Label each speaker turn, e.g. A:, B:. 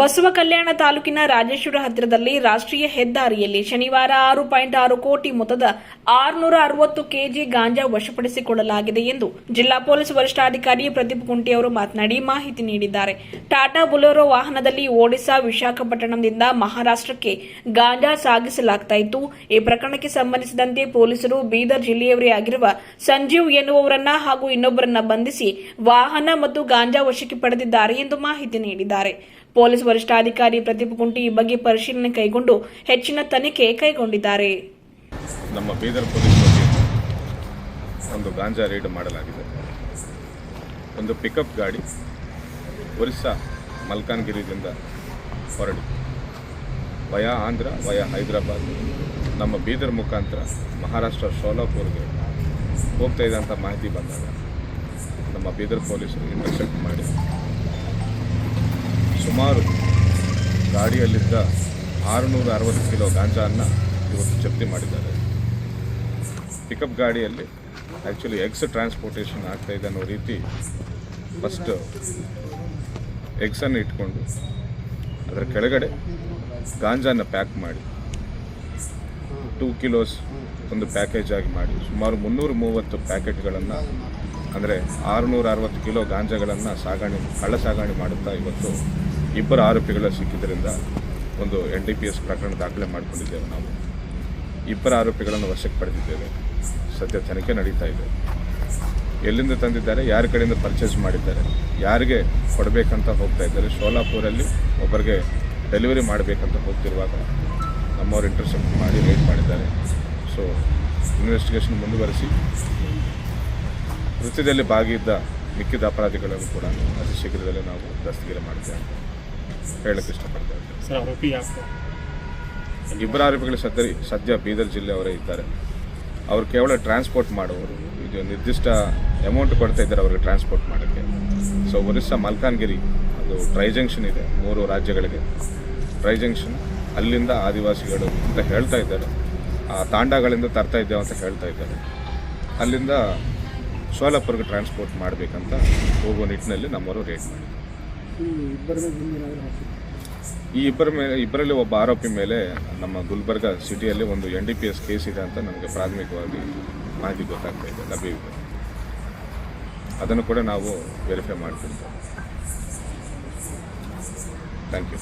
A: ಬಸವ ಕಲ್ಯಾಣ ತಾಲೂಕಿನ ರಾಜೇಶ್ವರ ಹತ್ತಿರದಲ್ಲಿ ರಾಷ್ಟ್ರೀಯ ಹೆದ್ದಾರಿಯಲ್ಲಿ ಶನಿವಾರ ಆರು ಪಾಯಿಂಟ್ ಆರು ಕೋಟಿ ಮೊತ್ತದ ಆರುನೂರ ಅರವತ್ತು ಕೆಜಿ ಗಾಂಜಾ ವಶಪಡಿಸಿಕೊಳ್ಳಲಾಗಿದೆ ಎಂದು ಜಿಲ್ಲಾ ಪೊಲೀಸ್ ವರಿಷ್ಠಾಧಿಕಾರಿ ಪ್ರದೀಪ್ ಕುಂಟಿ ಅವರು ಮಾತನಾಡಿ ಮಾಹಿತಿ ನೀಡಿದ್ದಾರೆ. ಟಾಟಾ ಬುಲೋರೋ ವಾಹನದಲ್ಲಿ ಒಡಿಶಾ ವಿಶಾಖಪಟ್ಟಣದಿಂದ ಮಹಾರಾಷ್ಟ್ರಕ್ಕೆ ಗಾಂಜಾ ಸಾಗಿಸಲಾಗ್ತಾ ಇತ್ತು. ಈ ಪ್ರಕರಣಕ್ಕೆ ಸಂಬಂಧಿಸಿದಂತೆ ಪೊಲೀಸರು ಬೀದರ್ ಜಿಲ್ಲೆಯವರೇ ಆಗಿರುವ ಸಂಜೀವ್ ಎನ್ನುವವರನ್ನ ಹಾಗೂ ಇನ್ನೊಬ್ಬರನ್ನ ಬಂಧಿಸಿ ವಾಹನ ಮತ್ತು ಗಾಂಜಾ ವಶಕ್ಕೆ ಪಡೆದಿದ್ದಾರೆ ಎಂದು ಮಾಹಿತಿ ನೀಡಿದ್ದಾರೆ. ಪೊಲೀಸ್ ವರಿಷ್ಠಾಧಿಕಾರಿ ಪ್ರದೀಪ್ ಕುಂಟಿ ಈ ಬಗ್ಗೆ ಪರಿಶೀಲನೆ ಕೈಗೊಂಡು ಹೆಚ್ಚಿನ ತನಿಖೆ ಕೈಗೊಂಡಿದ್ದಾರೆ.
B: ನಮ್ಮ ಬೀದರ್ ಪೊಲೀಸ್ ಒಂದು ಗಾಂಜಾ ರೇಡ್ ಮಾಡಲಾಗಿದೆ. ಒಂದು ಪಿಕಪ್ ಗಾಡಿ ಒರಿಸ್ಸಾ ಮಲ್ಕಾನ್ಗಿರಿದಿಂದ ಹೊರಡಿ. ವಯ ಆಂಧ್ರ, ವಯ ಹೈದರಾಬಾದ್, ನಮ್ಮ ಬೀದರ್ ಮುಖಾಂತರ ಮಹಾರಾಷ್ಟ್ರ ಸೋಲಾಪುರ್ಗೆ ಹೋಗ್ತಾ ಇದ್ದಂಥ ಮಾಹಿತಿ ಬಂದಾಗ ನಮ್ಮ ಬೀದರ್ ಪೊಲೀಸರು ಇಂಟರ್ಸೆಪ್ಟ್ ಮಾಡಿ ಸುಮಾರು ಗಾಡಿಯಲ್ಲಿದ್ದ ಆರುನೂರ ಅರವತ್ತು ಕಿಲೋ ಗಾಂಜಾವನ್ನು ಇವತ್ತು ಜಪ್ತಿ ಮಾಡಿದ್ದಾರೆ. ಪಿಕಪ್ ಗಾಡಿಯಲ್ಲಿ ಆ್ಯಕ್ಚುಲಿ ಎಗ್ಸ್ ಟ್ರಾನ್ಸ್ಪೋರ್ಟೇಷನ್ ಆಗ್ತಾ ಇದೆ ಅನ್ನೋ ರೀತಿ ಫಸ್ಟ್ ಎಗ್ಸನ್ನು ಇಟ್ಕೊಂಡು ಅದರ ಕೆಳಗಡೆ ಗಾಂಜಾನ ಪ್ಯಾಕ್ ಮಾಡಿ ಟೂ ಕಿಲೋಸ್ ಒಂದು ಪ್ಯಾಕೇಜ್ ಆಗಿ ಮಾಡಿ, ಸುಮಾರು ಮುನ್ನೂರು ಮೂವತ್ತು ಪ್ಯಾಕೆಟ್ಗಳನ್ನು ಅಂದರೆ ಆರುನೂರ ಅರವತ್ತು ಕಿಲೋ ಗಾಂಜಾಗಳನ್ನು ಸಾಗಣೆ ಕಳ್ಳ ಸಾಗಣೆ ಮಾಡುತ್ತಾ ಇವತ್ತು ಇಬ್ಬರು ಆರೋಪಿಗಳ ಸಿಕ್ಕಿದ್ದರಿಂದ ಒಂದು ಎನ್ ಡಿ ಪಿ ಎಸ್ ಪ್ರಕರಣ ದಾಖಲೆ ಮಾಡಿಕೊಂಡಿದ್ದೇವೆ ನಾವು. ಇಬ್ಬರು ಆರೋಪಿಗಳನ್ನು ವಶಕ್ಕೆ ಪಡೆದಿದ್ದೇವೆ. ಸದ್ಯ ತನಿಖೆ ನಡೀತಾ ಇದೆ. ಎಲ್ಲಿಂದ ತಂದಿದ್ದಾರೆ, ಯಾರ ಕಡೆಯಿಂದ ಪರ್ಚೇಸ್ ಮಾಡಿದ್ದಾರೆ, ಯಾರಿಗೆ ಕೊಡಬೇಕಂತ ಹೋಗ್ತಾ ಇದ್ದಾರೆ ಶೋಲಾಪುರಲ್ಲಿ ಒಬ್ಬರಿಗೆ ಡೆಲಿವರಿ ಮಾಡಬೇಕಂತ ಹೋಗ್ತಿರುವಾಗ ನಮ್ಮವ್ರು ಇಂಟರ್ಸೆಪ್ಟ್ ಮಾಡಿ ರೇಟ್ ಮಾಡಿದ್ದಾರೆ. ಸೊ, ಇನ್ವೆಸ್ಟಿಗೇಷನ್ ಮುಂದುವರಿಸಿ ಕೃತ್ಯದಲ್ಲಿ ಭಾಗಿಯಿದ್ದ ಮಿಕ್ಕಿದ ಅಪರಾಧಿಗಳನ್ನು ಕೂಡ ಅತಿ ಶೀಘ್ರದಲ್ಲೇ ನಾವು ದಸ್ತಗಿರಿ ಮಾಡ್ತೇವೆ ಹೇಳಕ್ಕೆ ಇಷ್ಟಪಡ್ತಾ ಇದ್ದೇವೆ
C: ಸರ್ ಆರೋಪಿ ಯಾಕೆ
B: ಇಬ್ಬರು ಆರೋಪಿಗಳು ಸದ್ಯ ಸದ್ಯ ಬೀದರ್ ಜಿಲ್ಲೆಯವರೇ ಇದ್ದಾರೆ. ಅವರು ಕೇವಲ ಟ್ರಾನ್ಸ್ಪೋರ್ಟ್ ಮಾಡುವವರು ಇದು ನಿರ್ದಿಷ್ಟ ಅಮೌಂಟ್ ಕೊಡ್ತಾ ಇದ್ದಾರೆ ಅವ್ರಿಗೆ ಟ್ರಾನ್ಸ್ಪೋರ್ಟ್ ಮಾಡೋಕ್ಕೆ. ಸೊ ಒರಿಸ್ಸಾ ಮಲ್ಕಾನ್ಗಿರಿ ಅದು ಟ್ರೈ ಜಂಕ್ಷನ್ ಇದೆ ಮೂರು ರಾಜ್ಯಗಳಿಗೆ. ಟ್ರೈ ಜಂಕ್ಷನ್ ಅಲ್ಲಿಂದ ಆದಿವಾಸಿಗಳು ಅಂತ ಹೇಳ್ತಾ ಇದ್ದಾರೆ. ಆ ತಾಂಡಗಳಿಂದ ತರ್ತಾ ಇದ್ದೇವೆ ಅಂತ ಹೇಳ್ತಾ ಇದ್ದಾರೆ. ಅಲ್ಲಿಂದ ಸೋಲಾಪುರ್ಗೆ ಟ್ರಾನ್ಸ್ಪೋರ್ಟ್ ಮಾಡಬೇಕಂತ ಹೋಗುವ ನಿಟ್ಟಿನಲ್ಲಿ ನಮ್ಮವರು ರೇಟ್ ಮಾಡಿದ್ದಾರೆ. ಈ ಇಬ್ಬರ ಮೇಲೆ ಇಬ್ಬರಲ್ಲಿ ಒಬ್ಬ ಆರೋಪಿ ಮೇಲೆ ನಮ್ಮ ಗುಲ್ಬರ್ಗ ಸಿಟಿಯಲ್ಲಿ ಒಂದು N D P S case ಇದೆ ಅಂತ ನಮಗೆ ಪ್ರಾಥಮಿಕವಾಗಿ ಮಾಹಿತಿ ಗೊತ್ತಾಗ್ತಾ ಇದೆ ಲಭ್ಯವಿದೆ ಅದನ್ನು ಕೂಡ ನಾವು ವೆರಿಫೈ ಮಾಡ್ತೀವಿ ಥ್ಯಾಂಕ್ ಯು.